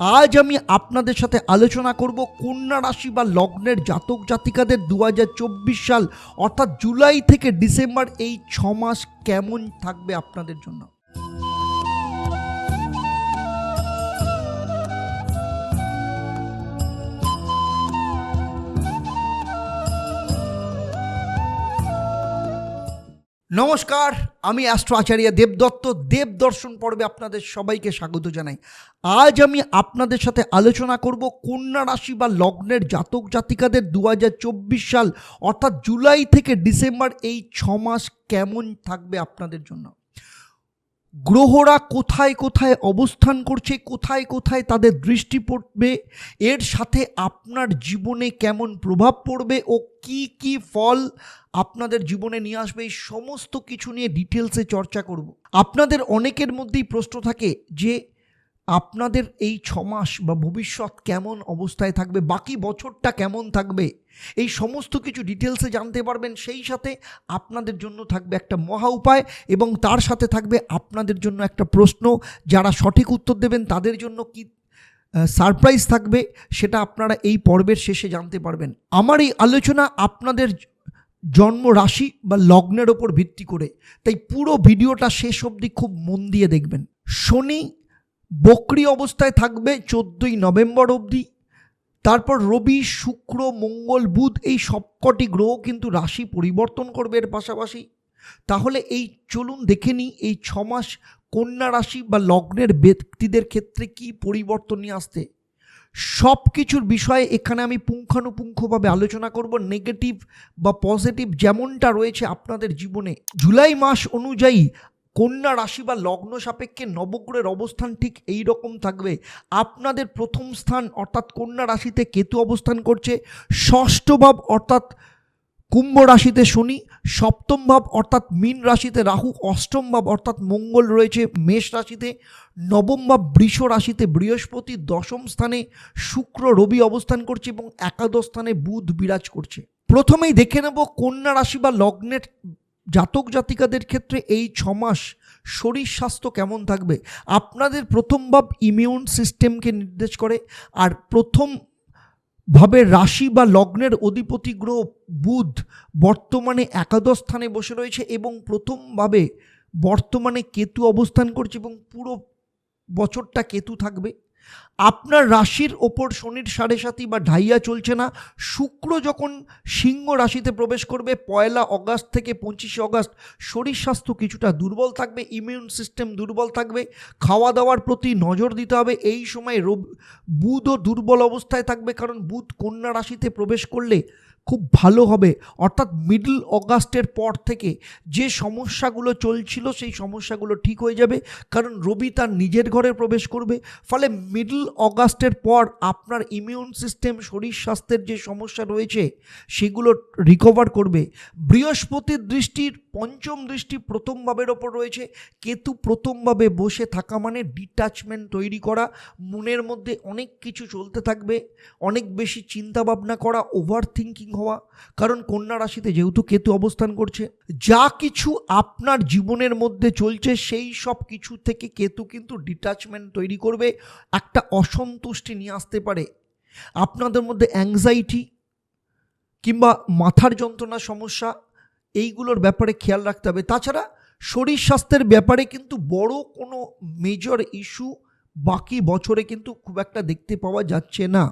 আজ আমি আপনাদের সাথে আলোচনা করব কন্যা রাশি বা লগ্নের জাতক জাতিকাদের দু হাজার চব্বিশ সাল, অর্থাৎ জুলাই থেকে ডিসেম্বর এই ছ মাস কেমন থাকবে আপনাদের জন্য? নমস্কার, আমি অ্যাস্ট্রো আচার্য দেবদত্ত। দেব দর্শন পর্বে আপনাদের সবাইকে স্বাগত জানাই। আজ আমি আপনাদের সাথে আলোচনা করব কন্যা রাশি বা লগ্নের জাতক জাতিকাদের দু হাজার চব্বিশ সাল, অর্থাৎ জুলাই থেকে ডিসেম্বর এই ছ মাস কেমন থাকবে আপনাদের জন্য। গ্রহরা কোথায় কোথায় অবস্থান করছে, কোথায় কোথায় তাদের দৃষ্টি পড়বে, এর সাথে আপনার জীবনে কেমন প্রভাব পড়বে ও কি কি ফল আপনাদের জীবনে নিয়ে আসবে, এই সমস্ত কিছু নিয়ে ডিটেলসে চর্চা করব। আপনাদের অনেকের মধ্যেই প্রশ্ন থাকে যে আপনাদের এই ছ মাস বা ভবিষ্যৎ কেমন অবস্থায় থাকবে? বাকি বছরটা কেমন থাকবে? এই সমস্ত কিছু ডিটেলসে জানতে পারবেন। সেই সাথে আপনাদের জন্য থাকবে একটা মহা উপায় এবং তার সাথে থাকবে আপনাদের জন্য একটা প্রশ্ন। যারা সঠিক উত্তর দেবেন, তাদের জন্য কি সারপ্রাইজ থাকবে সেটা আপনারা এই পর্বের শেষে জানতে পারবেন। আমার এই আলোচনা আপনাদের জন্ম রাশি বা লগ্নের ওপর ভিত্তি করে। তাই পুরো ভিডিওটা শেষ অবধি খুব মন দিয়ে দেখবেন। শনি বক্রি অবস্থায় থাকবে চোদ্দোই নভেম্বর অবধি। তারপর রবি, শুক্র, মঙ্গল, বুধ এই সবকটি গ্রহ কিন্তু রাশি পরিবর্তন করবে এর পাশাপাশি। তাহলে এই চলুন দেখে নিই এই ছমাস কন্যা রাশি বা লগ্নের ব্যক্তিদের ক্ষেত্রে কি পরিবর্তন নিয়ে আসতে সব কিছুর বিষয়ে এখানে আমি পুঙ্খানুপুঙ্খভাবে আলোচনা করব। নেগেটিভ বা পজিটিভ যেমনটা রয়েছে আপনাদের জীবনে। জুলাই মাস অনুযায়ী কন্যা রাশি বা লগ্ন সাপেক্ষে নবগ্রহের অবস্থান ঠিক এই রকম থাকবে। আপনাদের প্রথম স্থান অর্থাৎ কন্যা রাশিতে কেতু অবস্থান করছে, ষষ্ঠ ভাব অর্থাৎ কুম্ভ রাশিতে শনি, সপ্তম ভাব অর্থাৎ মীন রাশিতে রাহু, অষ্টম ভাব অর্থাৎ মঙ্গল রয়েছে মেষ রাশিতে, নবম ভাব বৃষ রাশিতে বৃহস্পতি, দশম স্থানে শুক্র, রবি অবস্থান করছে এবং একাদশ স্থানে বুধ বিরাজ করছে। প্রথমেই দেখে নেব কন্যা রাশি বা লগ্নের জাতক জাতিকাদের ক্ষেত্রে এই ছ মাস শরীর স্বাস্থ্য কেমন থাকবে? আপনাদের প্রথম ভাব ইমিউন সিস্টেমকে নির্দেশ করে, আর প্রথম ভাবে রাশি বা লগ্নের অধিপতি গ্রহ বুধ বর্তমানে একাদশ স্থানে বসে রয়েছে এবং প্রথমভাবে বর্তমানে কেতু অবস্থান করছে এবং পুরো বছরটা কেতু থাকবে। আপনার রাশির ওপর শনির সাড়ে সাতি বা ঢাইয়া চলছে না, শুক্র যখন সিংহ রাশিতে প্রবেশ করবে, পয়লা অগাস্ট থেকে পঁচিশে অগাস্ট, শরীর স্বাস্থ্য কিছুটা দুর্বল থাকবে ইমিউন সিস্টেম দুর্বল থাকবে খাওয়া দাওয়ার প্রতি নজর দিতে হবে, এই সময় রব বুধও দুর্বল অবস্থায় থাকবে, কারণ বুধ কন্যা রাশিতে প্রবেশ করলে খুব ভালো হবে। অর্থাৎ মিডল অগাস্টের পর থেকে যে সমস্যাগুলো চলছিল, সেই সমস্যাগুলো ঠিক হয়ে যাবে। কারণ রবি তার নিজের ঘরে প্রবেশ করবে। ফলে মিডল অগাস্টের পর আপনার ইমিউন সিস্টেম শরীর স্বাস্থ্যের যে সমস্যা রয়েছে, সেগুলো রিকভার করবে। বৃহস্পতির দৃষ্টির পঞ্চম দৃষ্টি প্রথম ভাবের ওপর রয়েছে। কেতু প্রথমভাবে বসে থাকা মানে ডিটাচমেন্ট তৈরি করা, মনের মধ্যে অনেক কিছু চলতে থাকবে, অনেক বেশি চিন্তা ভাবনা করা ওভার থিঙ্কিং হওয়া। কারণ কন্যা রাশিতে যেহেতু কেতু অবস্থান করছে, যা কিছু আপনার জীবনের মধ্যে চলছে, সেই সব কিছু থেকে কেতু কিন্তু ডিটাচমেন্ট তৈরি করবে, একটা অসন্তুষ্টি নিয়ে আসতে পারে। আপনাদের মধ্যে অ্যাংজাইটি কিংবা মাথার যন্ত্রণার সমস্যা এইগুলোর ব্যাপারে খেয়াল রাখতে হবে। তাছাড়া শরীর স্বাস্থ্যের ব্যাপারে কিন্তু বড় কোনো মেজর ইস্যু বাকি বছরে কিন্তু খুব একটা দেখতে পাওয়া যাচ্ছে না।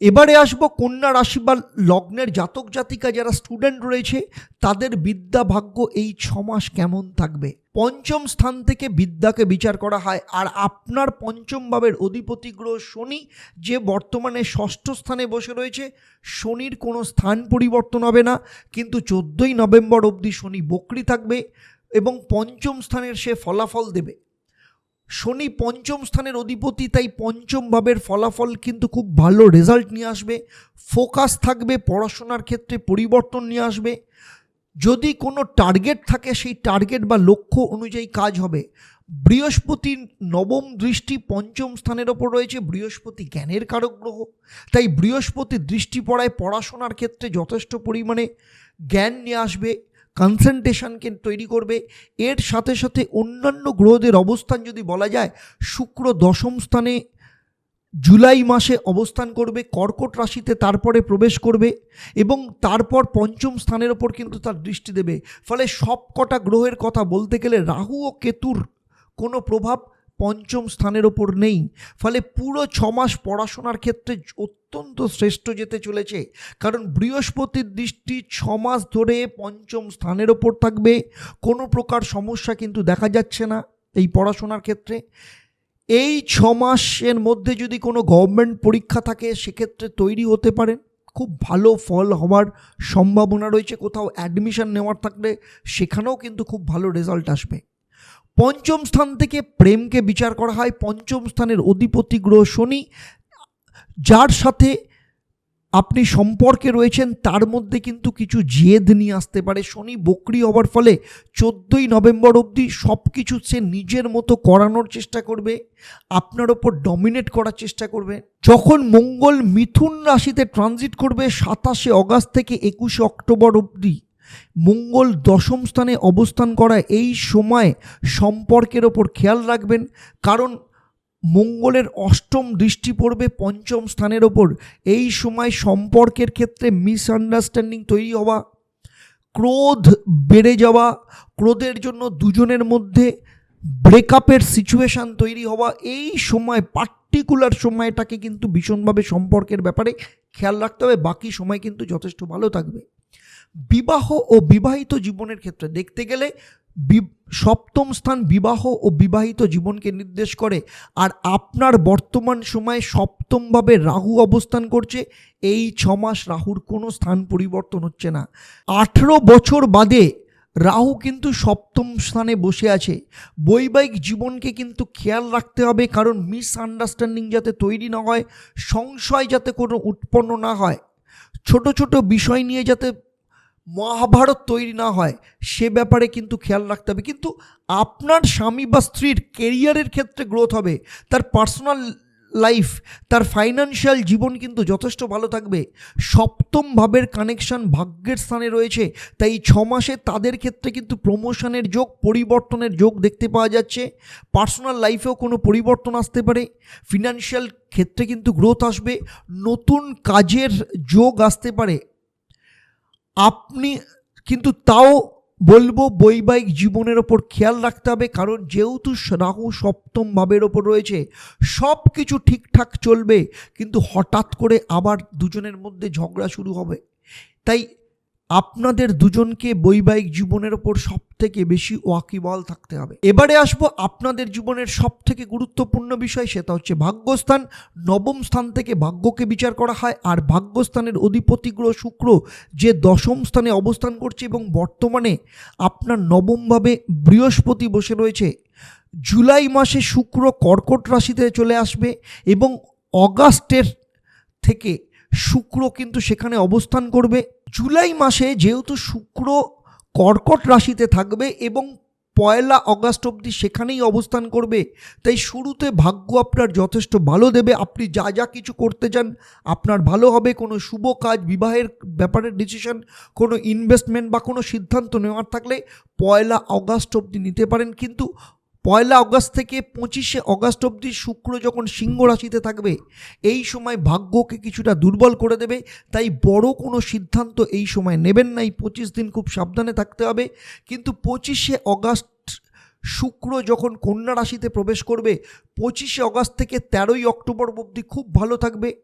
এবারে আসব কন্যা রাশি বা লগ্নের জাতক জাতিকা যারা স্টুডেন্ট রয়েছে, তাদের বিদ্যা ভাগ্য এই ছ মাস কেমন থাকবে? পঞ্চম স্থান থেকে বিদ্যাকে বিচার করা হয়, আর আপনার পঞ্চম ভাবের অধিপতি গ্রহ শনি, যে বর্তমানে ষষ্ঠ স্থানে বসে রয়েছে, শনির কোনো স্থান পরিবর্তন হবে না, কিন্তু চোদ্দোই নভেম্বর অবধি শনি বকরি থাকবে এবং পঞ্চম স্থানের সে ফলাফল দেবে। শনি পঞ্চম স্থানের অধিপতি, তাই পঞ্চম ভাবের ফলাফল কিন্তু খুব ভালো রেজাল্ট নিয়ে আসবে। ফোকাস থাকবে পড়াশোনার ক্ষেত্রে, পরিবর্তন নিয়ে আসবে। যদি কোনো টার্গেট থাকে, সেই টার্গেট বা লক্ষ্য অনুযায়ী কাজ হবে। বৃহস্পতির নবম দৃষ্টি পঞ্চম স্থানের ওপর রয়েছে, বৃহস্পতি জ্ঞানের কারক গ্রহ। তাই বৃহস্পতির দৃষ্টি পড়ায় পড়াশোনার ক্ষেত্রে যথেষ্ট পরিমাণে জ্ঞান নিয়ে আসবে। কনসেন্ট্রেশনকে তৈরি করবে। এর সাথে সাথে অন্যান্য গ্রহদের অবস্থান যদি বলা যায়, শুক্র দশম স্থানে জুলাই মাসে অবস্থান করবে, কর্কট রাশিতে তারপরে প্রবেশ করবে এবং তারপর পঞ্চম স্থানের ওপর কিন্তু তার দৃষ্টি দেবে। ফলে সব কটা গ্রহের কথা বলতে গেলে রাহু ও কেতুর কোনো প্রভাব পঞ্চম স্থানের ওপর নেই। ফলে পুরো ছমাস পড়াশোনার ক্ষেত্রে অত্যন্ত শ্রেষ্ঠ যেতে চলেছে। কারণ বৃহস্পতির দৃষ্টি ছমাস ধরে পঞ্চম স্থানের ওপর থাকবে। কোনো প্রকার সমস্যা কিন্তু দেখা যাচ্ছে না এই পড়াশোনার ক্ষেত্রে। এই ছ মাসের মধ্যে যদি কোনো গভর্নমেন্ট পরীক্ষা থাকে, সেক্ষেত্রে তৈরি হতে পারেন খুব ভালো ফল হওয়ার সম্ভাবনা রয়েছে। কোথাও অ্যাডমিশন নেওয়ার থাকলে সেখানেও কিন্তু খুব ভালো রেজাল্ট আসবে। পঞ্চম স্থান থেকে প্রেমকে বিচার করা হয়। পঞ্চম স্থানের অধিপতি গ্রহ শনি। যার সাথে আপনি সম্পর্কে রয়েছেন, তার মধ্যে কিন্তু কিছু জেদ নিয়ে আসতে পারে। শনি বকরি হওয়ার ফলে চোদ্দোই নভেম্বর অবধি সব কিছু সে নিজের মতো করানোর চেষ্টা করবে, আপনার ওপর ডমিনেট করার চেষ্টা করবে। যখন মঙ্গল মিথুন রাশিতে ট্রানজিট করবে, সাতাশে অগাস্ট থেকে একুশে অক্টোবর অবধি মঙ্গল দশম স্থানে অবস্থান করা এই সময় সম্পর্কের ওপর খেয়াল রাখবেন, কারণ মঙ্গলের অষ্টম দৃষ্টি পড়বে পঞ্চম স্থানের ওপর। এই সময় সম্পর্কের ক্ষেত্রে মিসআন্ডারস্ট্যান্ডিং তৈরি হওয়া, ক্রোধ বেড়ে যাওয়া, ক্রোধের জন্য দুজনের মধ্যে ব্রেকআপের সিচুয়েশান তৈরি হওয়া, এই সময় পার্টিকুলার সময়টাকে কিন্তু ভীষণভাবে সম্পর্কের ব্যাপারে খেয়াল রাখতে হবে। বাকি সময় কিন্তু যথেষ্ট ভালো থাকবে। বিবাহ ও বিবাহিত জীবনের ক্ষেত্রে দেখতে গেলে সপ্তম স্থান বিবাহ ও বিবাহিত জীবনকে নির্দেশ করে। আর আপনার বর্তমান সময়ে সপ্তমভাবে রাহু অবস্থান করছে, এই ছ মাস রাহুর কোনো স্থান পরিবর্তন হচ্ছে না। আঠেরো বছর বাদে রাহু কিন্তু সপ্তম স্থানে বসে আছে। বৈবাহিক জীবনকে কিন্তু খেয়াল রাখতে হবে, কারণ মিসআন্ডারস্ট্যান্ডিং যাতে তৈরি না হয়, সংশয় যাতে কোনো উৎপন্ন না হয়। ছোট ছোট বিষয় নিয়ে যাতে মহাভারত তৈরি না হয়, সে ব্যাপারে কিন্তু খেয়াল রাখতে হবে। কিন্তু আপনার স্বামী বা স্ত্রীর কেরিয়ারের ক্ষেত্রে গ্রোথ হবে, তার পার্সোনাল লাইফ তার ফাইন্যান্সিয়াল জীবন কিন্তু যথেষ্ট ভালো থাকবে। সপ্তম ভাবের কানেকশন ভাগ্যের স্থানে রয়েছে, তাই ছ মাসে তাদের ক্ষেত্রে কিন্তু প্রমোশনের যোগ, পরিবর্তনের যোগ দেখতে পাওয়া যাচ্ছে। পার্সোনাল লাইফেও কোনো পরিবর্তন আসতে পারে ফিনান্সিয়াল ক্ষেত্রে কিন্তু গ্রোথ আসবে, নতুন কাজের যোগ আসতে পারে। আপনি কিন্তু তাও বলব বৈবাহিক জীবনের ওপর খেয়াল রাখতে হবে, কারণ যেহেতু রাহু সপ্তম ভাবের ওপর রয়েছে সব কিছু ঠিকঠাক চলবে, কিন্তু হঠাৎ করে আবার দুজনের মধ্যে ঝগড়া শুরু হবে। তাই আপনাদের দুজনকে বৈবাহিক জীবনের ওপর সব থেকে বেশি ওয়াকিবল থাকতে হবে। এবারে আসব আপনাদের জীবনের সব থেকে গুরুত্বপূর্ণ বিষয়, সেটা হচ্ছে ভাগ্যস্থান। নবম স্থান থেকে ভাগ্যকে বিচার করা হয় আর ভাগ্যস্থানের অধিপতি গ্রহ শুক্র যে দশম স্থানে অবস্থান করছে এবং বর্তমানে আপনার নবমভাবে বৃহস্পতি বসে রয়েছে। জুলাই মাসে শুক্র কর্কট রাশিতে চলে আসবে এবং অগাস্টের থেকে শুক্র কিন্তু সেখানে অবস্থান করবে। জুলাই মাসে যেহেতু শুক্র কর্কট রাশিতে থাকবে এবং পয়লা অগাস্ট অবধি সেখানেই অবস্থান করবে, তাই শুরুতে ভাগ্য আপনার যথেষ্ট ভালো দেবে। আপনি যা যা কিছু করতে চান, আপনার ভালো হবে। কোনো শুভ কাজ, বিবাহের ব্যাপারে ডিসিশন কোনো ইনভেস্টমেন্ট বা কোনো সিদ্ধান্ত নেওয়ার থাকলে পয়লা অগাস্ট অবধি নিতে পারেন। কিন্তু পয়লা অগাস্ট থেকে পঁচিশে অগাস্ট অবধি শুক্র যখন সিংহ রাশিতে থাকবে, এই সময় ভাগ্যকে কিছুটা দুর্বল করে দেবে। তাই বড় কোনো সিদ্ধান্ত এই সময় নেবেন না। এই পঁচিশ দিন খুব সাবধানে থাকতে হবে। কিন্তু পঁচিশে অগাস্ট শুক্র যখন কন্যা রাশিতে প্রবেশ করবে, পঁচিশে অগাস্ট থেকে তেরোই অক্টোবর অবধি খুব ভালো থাকবে।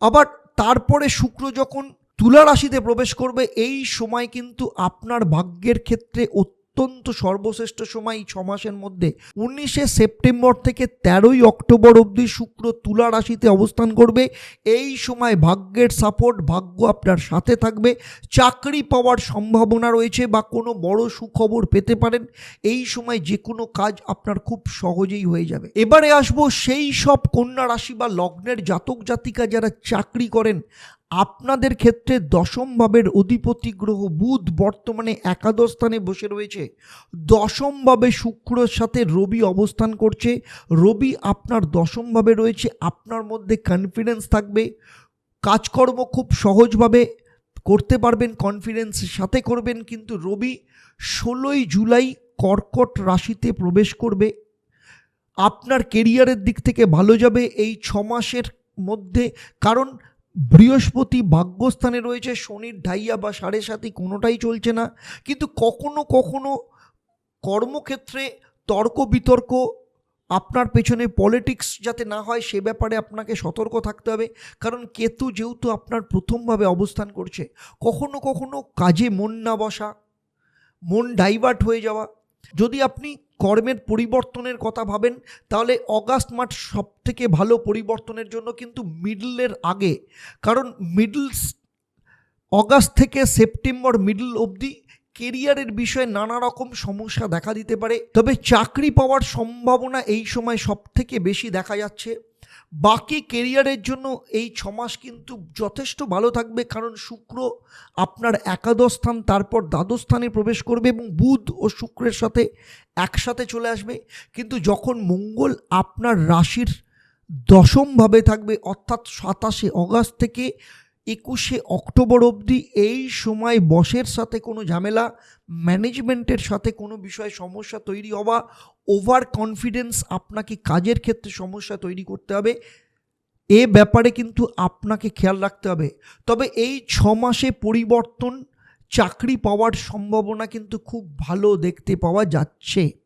আবার তারপরে শুক্র যখন তুলা রাশিতে প্রবেশ করবে, এই সময় কিন্তু আপনার ভাগ্যের ক্ষেত্রে অত্যন্ত সর্বশ্রেষ্ঠ সময় এই ছ মাসের মধ্যে। উনিশে সেপ্টেম্বর থেকে তেরোই অক্টোবর অবধি শুক্র তুলা রাশিতে অবস্থান করবে। এই সময় ভাগ্যের সাপোর্ট ভাগ্য আপনার সাথে থাকবে। চাকরি পাওয়ার সম্ভাবনা রয়েছে বা কোনো বড় সুখবর পেতে পারেন। এই সময় যে কোনো কাজ আপনার খুব সহজেই হয়ে যাবে। এবারে আসব সেই সব কন্যা রাশি বা লগ্নের জাতক জাতিকা যারা চাকরি করেন। আপনাদের ক্ষেত্রে দশম ভাবের অধিপতি গ্রহ বুধ বর্তমানে একাদশ স্থানে বসে রয়েছে। দশম ভাবে শুক্রর সাথে রবি অবস্থান করছে। রবি আপনার দশম ভাবে রয়েছে, আপনার মধ্যে কনফিডেন্স থাকবে। কাজকর্ম খুব সহজভাবে করতে পারবেন কনফিডেন্সের সাথে করবেন, কিন্তু রবি ষোলোই জুলাই কর্কট রাশিতে প্রবেশ করবে। আপনার কেরিয়ারের দিক থেকে ভালো যাবে এই ছ মাসের মধ্যে, কারণ বৃহস্পতি ভাগ্যস্থানে রয়েছে, শনির ঢাইয়া বা সাড়ে সাথী কোনোটাই চলছে না। কিন্তু কখনো কখনো কর্মক্ষেত্রে তর্ক বিতর্ক আপনার পেছনে পলিটিক্স যাতে না হয়, সে ব্যাপারে আপনাকে সতর্ক থাকতে হবে। কারণ কেতু যেহেতু আপনার প্রথমভাবে অবস্থান করছে, কখনো কখনো কাজে মন না বসা, মন ডাইভার্ট হয়ে যাওয়া। যদি আপনি কর্মের পরিবর্তনের কথা ভাবেন, তাহলে অগাস্ট মাঠ সব থেকে ভালো পরিবর্তনের জন্য কিন্তু মিডলের আগে। কারণ মিডল অগাস্ট থেকে সেপ্টেম্বর মিডল অবধি কেরিয়ারের বিষয়ে নানা রকম সমস্যা দেখা দিতে পারে। তবে চাকরি পাওয়ার সম্ভাবনা এই সময় সব থেকে বেশি দেখা যাচ্ছে বাকি কেরিয়ারের জন্য এই ছমাস কিন্তু যথেষ্ট ভালো থাকবে, কারণ শুক্র আপনার একাদশ স্থান, তারপর দ্বাদশ স্থানে প্রবেশ করবে এবং বুধ ও শুক্রের সাথে একসাথে চলে আসবে। কিন্তু যখন মঙ্গল আপনার রাশির দশমভাবে থাকবে, অর্থাৎ সাতাশে অগাস্ট থেকে একুশে অক্টোবর অবধি এই সময় বসের সাথে কোনো ঝামেলা, ম্যানেজমেন্টের সাথে কোনো বিষয়ে সমস্যা তৈরি হওয়া ওভার কনফিডেন্স আপনাকে কাজের ক্ষেত্রে সমস্যা তৈরি করতে হবে। এ ব্যাপারে কিন্তু আপনাকে খেয়াল রাখতে হবে। তবে এই ছ মাসে পরিবর্তন, চাকরি পাওয়ার সম্ভাবনা কিন্তু খুব ভালো দেখতে পাওয়া যাচ্ছে।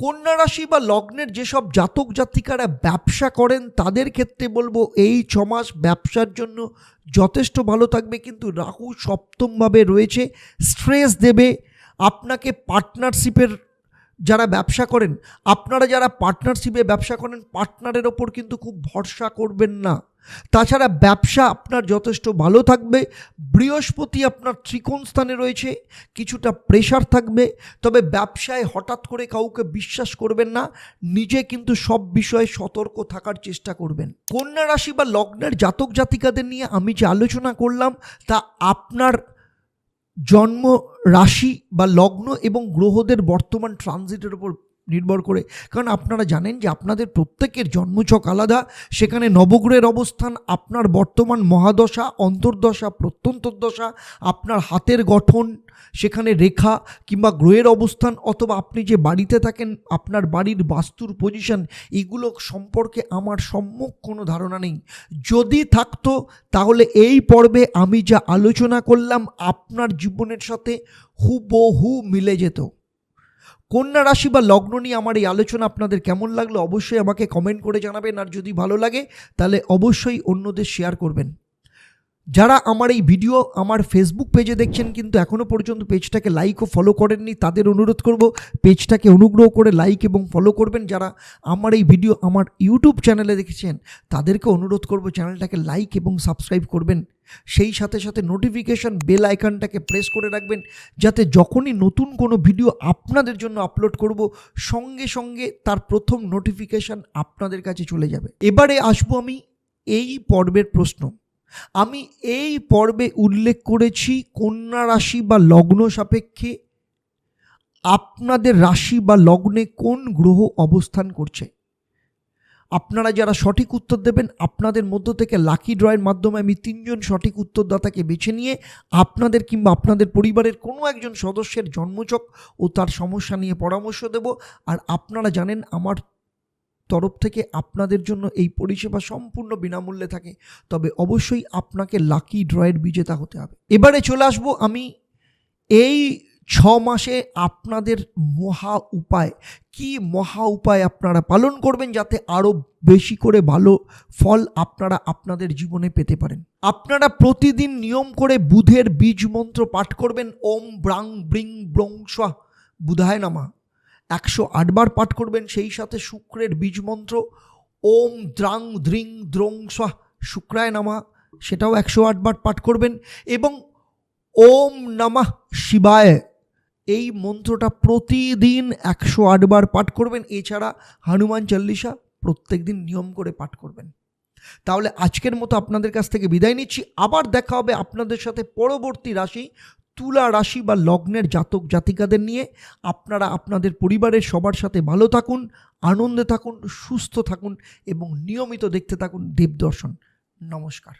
কন্যা রাশি বা লগ্নের যেসব জাতক জাতিকারা ব্যবসা করেন, তাদের ক্ষেত্রে বলব এই ছমাস ব্যবসার জন্য যথেষ্ট ভালো থাকবে। কিন্তু রাহু সপ্তমভাবে রয়েছে স্ট্রেস দেবে। আপনাকে পার্টনারশিপের যারা ব্যবসা করেন, আপনারা যারা পার্টনারশিপে ব্যবসা করেন পার্টনারের ওপর কিন্তু খুব ভরসা করবেন না। তাছাড়া ব্যবসা আপনার যথেষ্ট ভালো থাকবে, বৃহস্পতি আপনার ত্রিকোণ স্থানে রয়েছে, কিছুটা প্রেশার থাকবে, তবে ব্যবসায় হঠাৎ করে কাউকে বিশ্বাস করবেন না, নিজে কিন্তু সব বিষয়ে সতর্ক থাকার চেষ্টা করবেন। কন্যা রাশি বা লগ্নের জাতক জাতিকাদের নিয়ে আমি যে আলোচনা করলাম, তা আপনার জন্ম রাশি বা লগ্ন এবং গ্রহদের বর্তমান ট্রানজিটের উপর নির্ভর করে। কারণ আপনারা জানেন যে আপনাদের প্রত্যেকের জন্মছক আলাদা, সেখানে নবগ্রহের অবস্থান, আপনার বর্তমান মহাদশা, অন্তর্দশা, প্রত্যন্তর্দশা, আপনার হাতের গঠন, সেখানে রেখা কিংবা গ্রহের অবস্থান, অথবা আপনি যে বাড়িতে থাকেন, আপনার বাড়ির বাস্তুর পজিশন এগুলো সম্পর্কে আমার সম্যক কোনো ধারণা নেই। যদি থাকতো, তাহলে এই পর্বে আমি যা আলোচনা করলাম, আপনার জীবনের সাথে হুবহু মিলে যেত। কন্যা রাশি বা লগ্ন নিয়ে আমার এই আলোচনা আপনাদের কেমন লাগল অবশ্যই আমাকে কমেন্ট করে জানাবেন, আর যদি ভালো লাগে, তাহলে অবশ্যই অন্যদের শেয়ার করবেন। যারা আমার এই ভিডিও আমার ফেসবুক পেজে দেখছেন কিন্তু এখনও পর্যন্ত পেজটাকে লাইক ও ফলো করেননি, তাদের অনুরোধ করব পেজটাকে অনুগ্রহ করে লাইক এবং ফলো করবেন। যারা আমার এই ভিডিও আমার ইউটিউব চ্যানেলে দেখেছেন, তাদেরকে অনুরোধ করব চ্যানেলটাকে লাইক এবং সাবস্ক্রাইব করবেন। সেই সাথে সাথে নোটিফিকেশন বেল আইকনটাকে প্রেস করে রাখবেন, যাতে যখনই নতুন কোনো ভিডিও আপনাদের জন্য আপলোড করব, সঙ্গে সঙ্গে তার প্রথম নোটিফিকেশন আপনাদের কাছে চলে যাবে। এবারে আসব আমি এই পর্বের প্রশ্ন। আমি এই পর্বে উল্লেখ করেছি কন্যা রাশি বা লগ্ন সাপেক্ষে। আপনাদের রাশি বা লগ্নে কোন গ্রহ অবস্থান করছে? আপনারা যারা সঠিক উত্তর দেবেন, আপনাদের মধ্য থেকে লাকি ড্রয়ের মাধ্যমে আমি তিনজন সঠিক উত্তরদাতাকে বেছে নিয়ে আপনাদের কিংবা আপনাদের পরিবারের কোনো একজন সদস্যের জন্মচক ও তার সমস্যা নিয়ে পরামর্শ দেব। আর আপনারা জানেন, আমার তরফ থেকে আপনাদের জন্য এই পরিষেবা সম্পূর্ণ বিনামূল্যে থাকে। তবে অবশ্যই আপনাকে লাকি ড্রয়ের বিজেতা হতে হবে। এবারে চলে আসব আমি এই ছ মাসে আপনাদের মহা উপায়, কি মহা উপায় আপনারা পালন করবেন যাতে আরও বেশি করে ভালো ফল আপনারা আপনাদের জীবনে পেতে পারেন। আপনারা প্রতিদিন নিয়ম করে বুধের বীজ মন্ত্র পাঠ করবেন, ওম ব্রাং ব্রিং ব্রং স্বাহ, বুধায় নামা। একশো আটবার পাঠ করবেন, সেই সাথে শুক্রের বীজ মন্ত্র, ওম দ্রাং দ্রিং দ্রং স্বাহ, শুক্রায় নামা, সেটাও একশো আটবার পাঠ করবেন এবং ওম নমঃ শিবায়। এই মন্ত্রটা প্রতিদিন একশো আটবার পাঠ করবেন। এছাড়া হনুমান চল্লিশা প্রত্যেক দিন নিয়ম করে পাঠ করবেন। তাহলে আজকের মতো আপনাদের কাছ থেকে বিদায় নিচ্ছি। আবার দেখা হবে আপনাদের সাথে পরবর্তী রাশি, তুলা রাশি বা লগ্নের জাতক জাতিকাদের নিয়ে। আপনারা আপনাদের পরিবারের সবার সাথে ভালো থাকুন, আনন্দে থাকুন, সুস্থ থাকুন এবং নিয়মিত দেখতে থাকুন দেবদর্শন। নমস্কার।